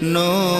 No.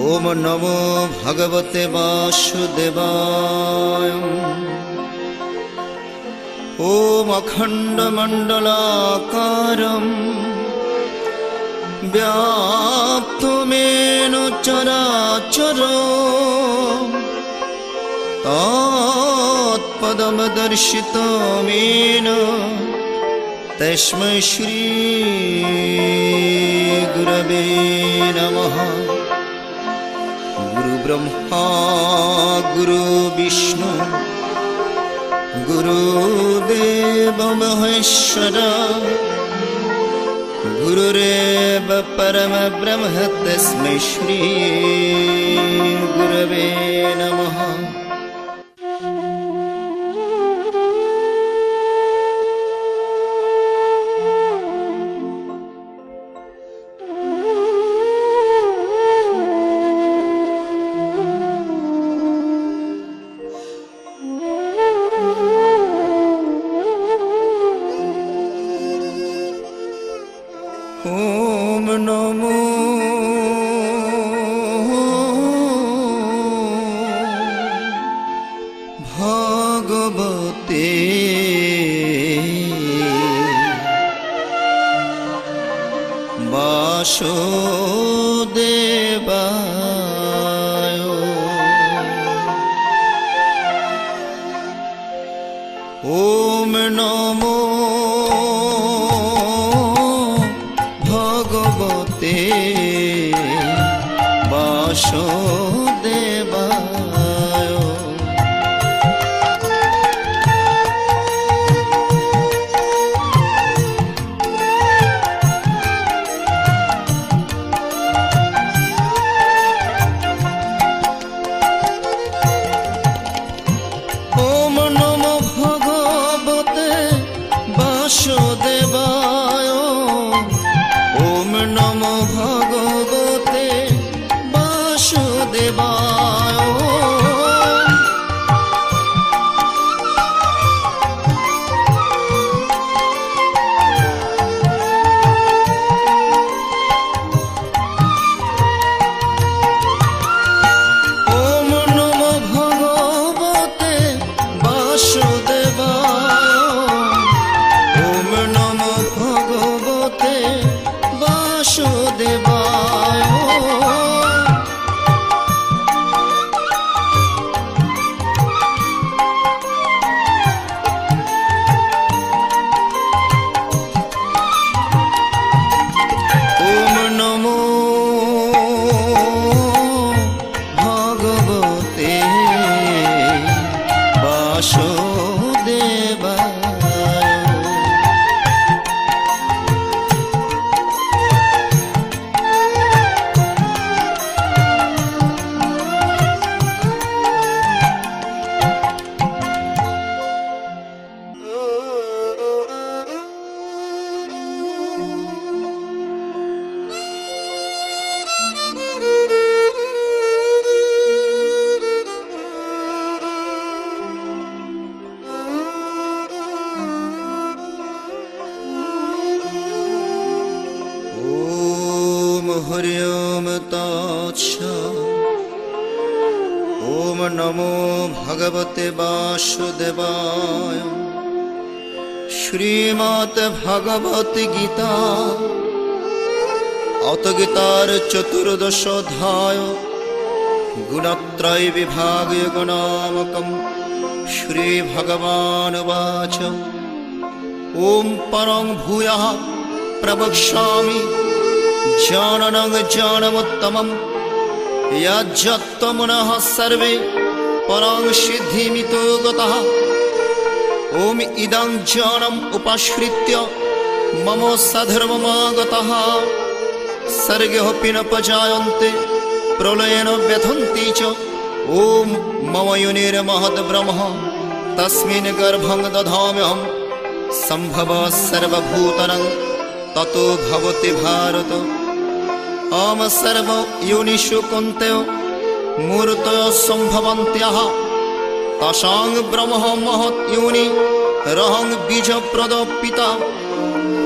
ওম নমো ভগবতে বাসুদেবায় ওম অখণ্ডমণ্ডলাকারম व्याप्तमेन चराचरम् तत्पदमदर्शितमेन तस्मै श्रीगुरवे नमः। गुरुब्रह्मा गुरुविष्णु गुरुदेव महेश्वरा गुरुरेव परमब्रह्म तस्मै श्री गुरवे नमः জগবতে বাসো বাসুদেবায় ভগবত গীতা অত গীতার চতুর্দশ অধ্যায় গুণত্রয় বিভাগীয় গণামকম শ্রী ভগবান বাচ ওম পরং ভূয়ঃ প্রবক্ষ্যামি জাননং জানমুত্তমম यज्जत्वमुनः सर्वे परं सिद्धिमितो गतः ॐ इदं जानम् उपाश्रित्य मम सधर्ममागतः सर्गेऽपि न पजायन्ते प्रलयेन व्यथन्ति च ॐ मम योनिर्महद्ब्रह्म तस्मिन् गर्भं दधाम्यहं सम्भव सर्वभूतनं ततो भवति भारत आम सर्व योनिषु कुन्त्यो मूर्तयो सम्भवन्त्यः तासां ब्रह्म महत् योनि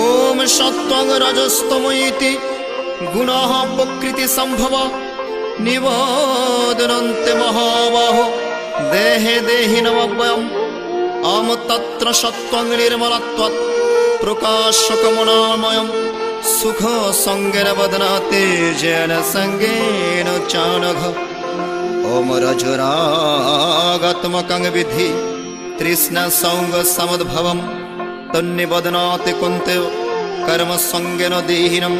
ওম সত্ত্বং রজস্তময়ীতি গুণ প্রকৃতি সম্ভব নিবদনন্তে মহাবাহ দেহে দেহি নমব্যয়ম অম তত্র সত্ত্বং নির্মলত্বৎ প্রকাশকমনাময়ম সুখ সঙ্গের বদনাতে যেন সঙ্গেন চানঘ ওম রজরাগাত্মকং বিধি তৃষ্ণা সঙ্গ সমদ্ভবম തന്നിപതനാതി കുന്ത് കർമ്മസംഗന ദേഹിനം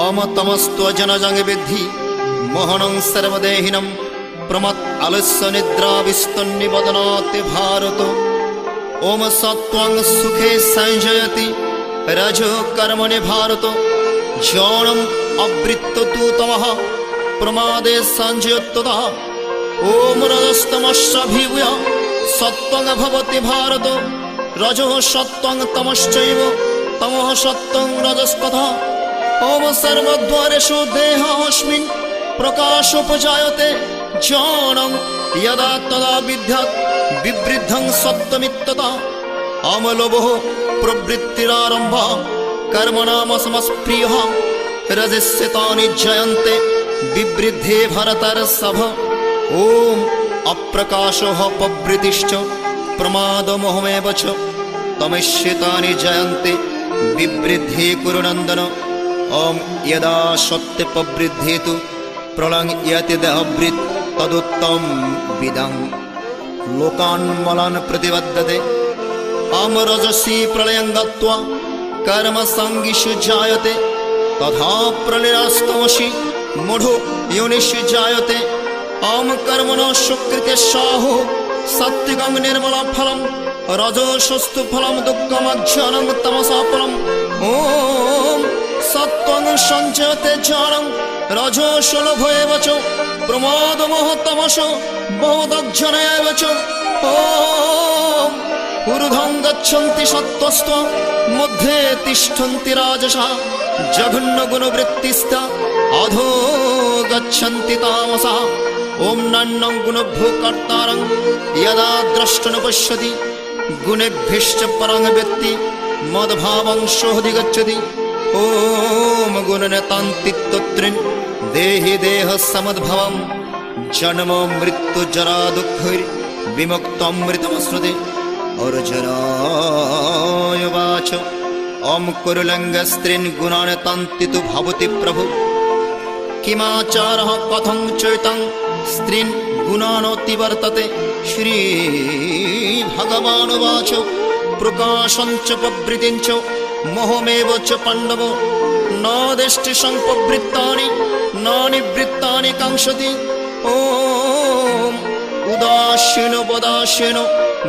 ഓമതമസ്ത്വജനജംഗ വിദ്ധി മോഹനം സർവദേഹിനം പ്രമത് അലസ്യ നിദ്രാവിസ്തന്നിപതനാതി ഭാരത ഓമ സത്വം സുഖേ സംജയതി രജോ കർമ്മണി ഭാരത ജ്ഞാനം അവൃത്തോ തമഃ പ്രമാദേ സഞ്ജയത്തത ഓം രജസ്തമശ്രഭീവ്യ സത്വം ഭവതി ഭാരത রজ সত্যং তমশ্চৈব তম সত্যং রজস্কথ ওম সর্বদ্বারেষু দেহস্মিন প্রকাশোপজায়তে জনম যদা তদা বিদ্যাৎ বিবৃদ্ধং সত্যমিত্যতা অমলবহ প্রবৃত্তিরারম্ভ কর্মণামসমস্প্রিয় রজস্যতানি জয়ন্তে বিবৃদ্ধে ভরতর সভ ওম অপ্রকাশ পবৃতিশ্চ প্রমাদমোহমেব চ তমেশ্যতানি জয়ন্তে বিবৃদ্ধি কুরু নন্দন ওম ইয়দা সত্যে প্রবৃদ্ধি তু প্রলং ইয়তি দেহবৃত তদুত্তম বিদং লোকান্মলান প্রতিবদ্ধতে আমরজসি প্রলয়ং গত্বা কর্মসঙ্গিষু জায়তে তথা প্রলিরাস্তমসি মূঢ় ইউনিষু জায়তে আম কর্মণ সুকৃতে সাহু সাত্বিকং নির্মল ফলম, রজসস্তু ফলম দুঃখমক্ষরং তমসা ফলম ওম সত্ত্বং সঞ্চয়তে চরং রজসলভয়ে বচ প্রমাদমোহ তমস বহুদক্ষণয় বচ ওম ঊর্ধ্বং গচ্ছন্তি সত্ত্বস্ত মধ্যে তিষ্ঠন্তি রাজসা, জঘন্য গুণবৃত্তিস্তা অধো গচ্ছন্তি তামসা। ॐ नान्नं गुणभ्यो कर्तारं यदा द्रष्टुनुपश्यति गुणेभ्यश्च परं व्यक्ति मद्भावं सोऽधिगच्छति ॐ गुणनतान्तित्वत्रिन् देहि देहसमद्भवं जन्म मृत्युजरा दुःखैर्विमुक्तमृतमश्नुते अर्जुनाय ॐ कुरुलङ्गस्त्रीन् गुणान् तान्तितु भवति प्रभु किमाचारः कथं चैतं स्त्रीन् गुणानोतिवर्तते श्रीभगवानुवाच प्रकाशं च प्रवृत्तिं च मोहमेव च पाण्डव न देष्टि सम्प्रवृत्तानि न निवृत्तानि काङ्क्षति ॐ उदासीन वदासीन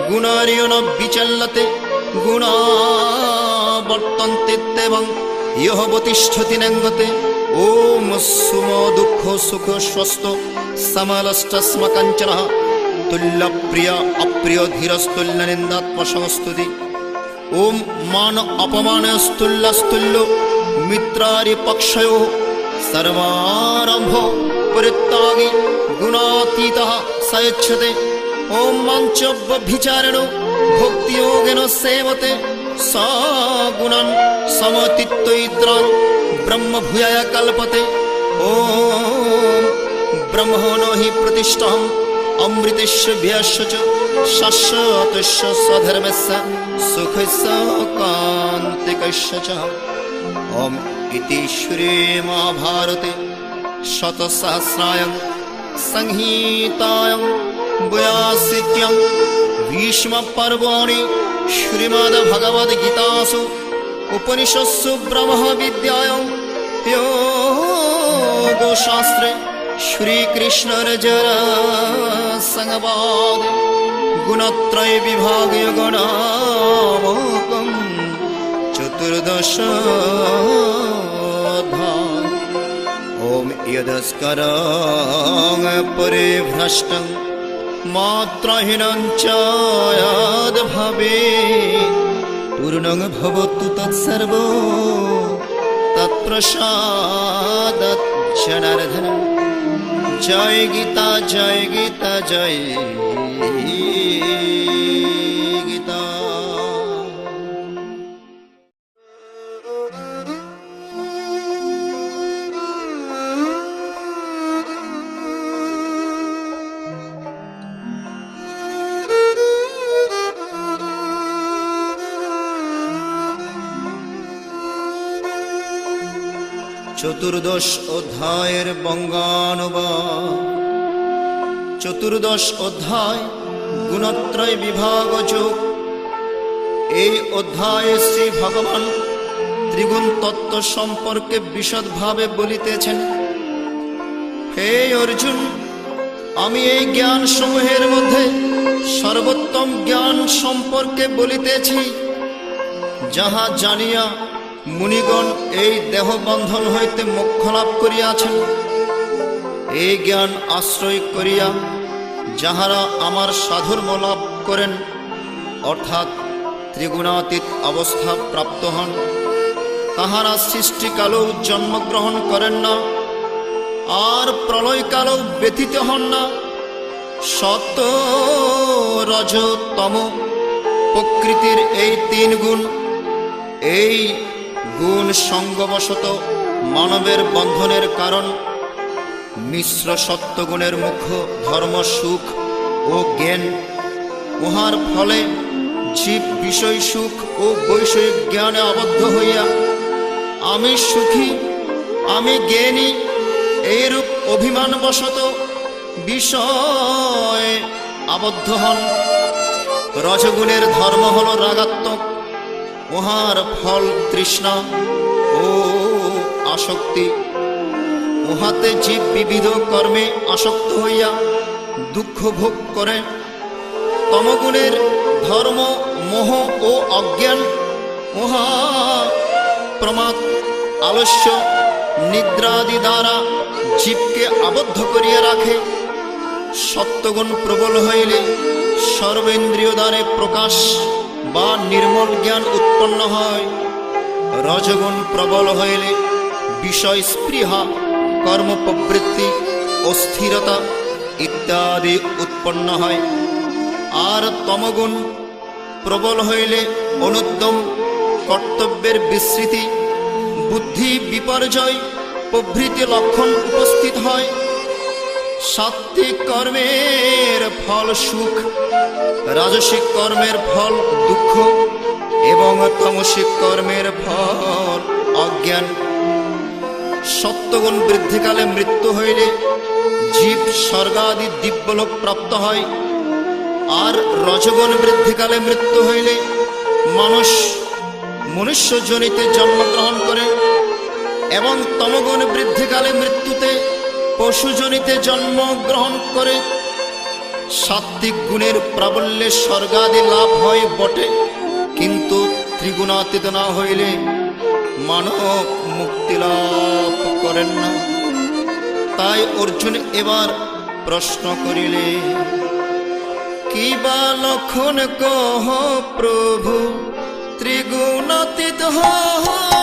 गुणार्यो न विचल्यते गुणा वर्तन्ते तेवं यः तिष्ठति नङ्गते ॐ सुम दुःख सुख स्वस्थ സമലഷ്ടസ്മകഞ്ചന തുല്യപ്രിയ അപ്രിയ ധീരസ്തുല്യ നിന്ദാത്മസംസ്തുതി ഓം മാന അപമാനസ്തുല്യസ്തുല്യ മിത്രാരി പക്ഷയോ സർവാരംഭ പരിത്യാഗി ഗുണാതീത സയച്ഛത്തെ ഓം മാഞ്ചവ്യഭിചാരണോ ഭക്തിയോഗേന സേവത്തെ സാ ഗുണൻ സമതിത്വൈത്രാൻ ബ്രഹ്മഭൂയായ കൽപ്പത്തെ ഓം कल्पते ॐ ब्रह्मणो हि प्रतिष्ठम् अमृतस्य व्यस्य च शाश्वतस्य स्वधर्मस्य सुखस्य कान्तिकस्य च ॐ इति श्रीमहाभारते शतसहस्रायं संहितायां व्यासित्यं भीष्मपर्वाणि श्रीमद्भगवद्गीतासु শ্রীকৃষ্ণর জরা সংবাদ গুণত্রয় বিভাগীয় গণাবকম চতুর্দশ ওম ইয়দস্কর পরে ভ্রষ্ট মাত্রহীন ভাবে পূর্ণং ভবতু তৎসর্ব তৎপ্রসাদ জনার্ধন জয় গীতা জয় গীতা জয় চতুর্দশ অধ্যায়ের বঙ্গানুবাদ। চতুর্দশ অধ্যায়, গুণত্রয় বিভাগ যোগ। এই অধ্যায়ে শ্রী ভগবান ত্রিগুণ তত্ত্ব সম্পর্কে বিশদভাবে বলিতেছেন, হে অর্জুন, আমি এই জ্ঞান সমূহের মধ্যে সর্বোত্তম জ্ঞান সম্পর্কে বলিতেছি, যাহা জানিয়া মুনিগণ, এই দেহ বন্ধন হইতে মোক্ষ লাভ করিয়াছেন। এই জ্ঞান আশ্রয় করিয়া যাহারা আমার সাধর্ম লাভ করেন, অর্থাৎ ত্রিগুণাতীত অবস্থা প্রাপ্ত হন, তাহারা সৃষ্টিকালেও জন্মগ্রহণ করেন না, আর প্রলয়কালেও ব্যথিত হন না। সত্য রজ তম প্রকৃতির এই তিন গুণ, এই গুণ সঙ্গবশত মানবের বন্ধনের কারণ, মিশ্র সত্যগুণের মুখ্য ধর্ম সুখ ও জ্ঞান। উহার ফলে জীব বিষয় সুখ ও বৈষয়িক জ্ঞানে আবদ্ধ হইয়া, আমি সুখী, আমি জ্ঞানী, এইরূপ অভিমানবশত বিষয় আবদ্ধ হন। রজগুণের ধর্ম হল রাগাত্মক উহার ফল তৃষ্ণা ও আসক্তি। উহাতে জীব বিবিধ কর্মে আসক্ত হইয়া দুঃখ ভোগ করে। তমগুণের ধর্ম, মোহ ও অজ্ঞান উহা প্রমাদ, আলস্য, নিদ্রাদি দ্বারা জীবকে আবদ্ধ করিয়া রাখে। সত্যগুণ প্রবল হইলে সর্বেন্দ্রিয় দ্বারে প্রকাশ বা নির্মল জ্ঞান উৎপন্ন হয়। রজগুণ প্রবল হইলে বিষয় স্পৃহা কর্ম প্রবৃত্তি অস্থিরতা ইত্যাদি উৎপন্ন হয়। আর তমগুণ প্রবল হইলে অনুদ্যম কর্তব্যের বিস্মৃতি বুদ্ধি বিপর্যয় প্রভৃতি লক্ষণ উপস্থিত হয়। সাত্বিক কর্মের ফল সুখ, রাজসিক কর্মের ফল দুঃখ, এবং তামসিক কর্মের ফল অজ্ঞান। সত্যগুণ বৃদ্ধিকালে মৃত্যু হইলে জীব স্বর্গাদি দিব্যলোক প্রাপ্ত হয়, আর রজগুণ বৃদ্ধিকালে মৃত্যু হইলে মানুষ মনুষ্যজনিতে জন্মগ্রহণ করে, এবং তমগুণ বৃদ্ধিকালে মৃত্যুতে পশুজনিতে জন্মগ্রহণ করে সাত্বিক গুণের প্রাবল্যে স্বর্গাদি লাভ হয় বটে। কিন্তু ত্রিগুণাতীত না হইলে মানব মুক্তি লাভ করেন না। তাই অর্জুন এবার প্রশ্ন করিলে, কি বা লক্ষণ কহ প্রভু, ত্রিগুণাতীত হলে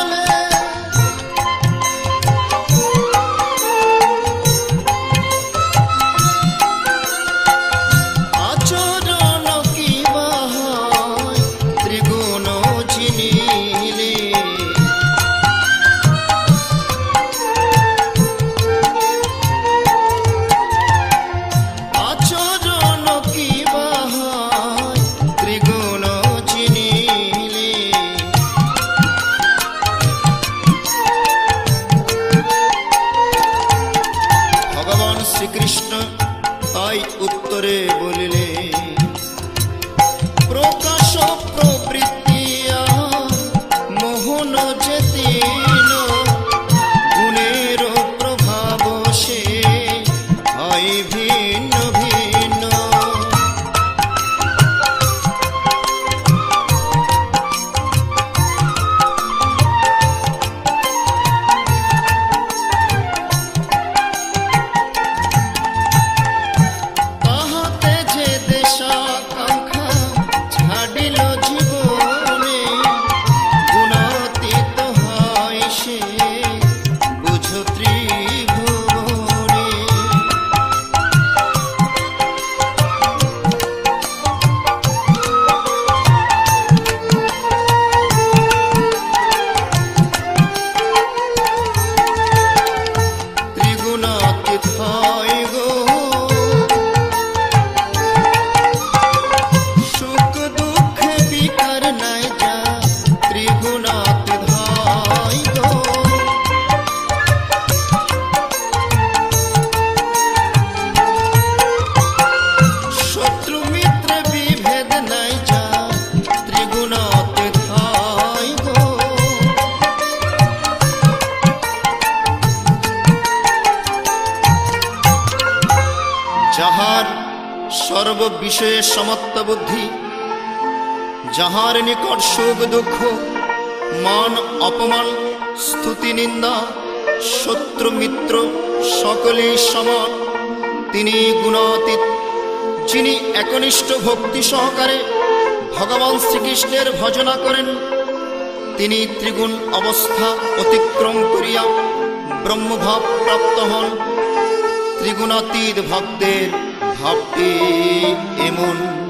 যাহার সর্ব বিষয়ে সমত্ব বুদ্ধি, যাহার নিকট সুখ দুঃখ, মান অপমান, স্তুতি নিন্দা, শত্রু মিত্র সকলেই সমান। তিনি গুণাতীত, যিনি একনিষ্ঠ ভক্তি সহকারে ভগবান শ্রীকৃষ্ণের ভজনা করেন, তিনি ত্রিগুণ অবস্থা অতিক্রম করিয়া ব্রহ্মভাব প্রাপ্ত হন। ত্রিগুণাতীত ভক্তের ভক্তি এমন।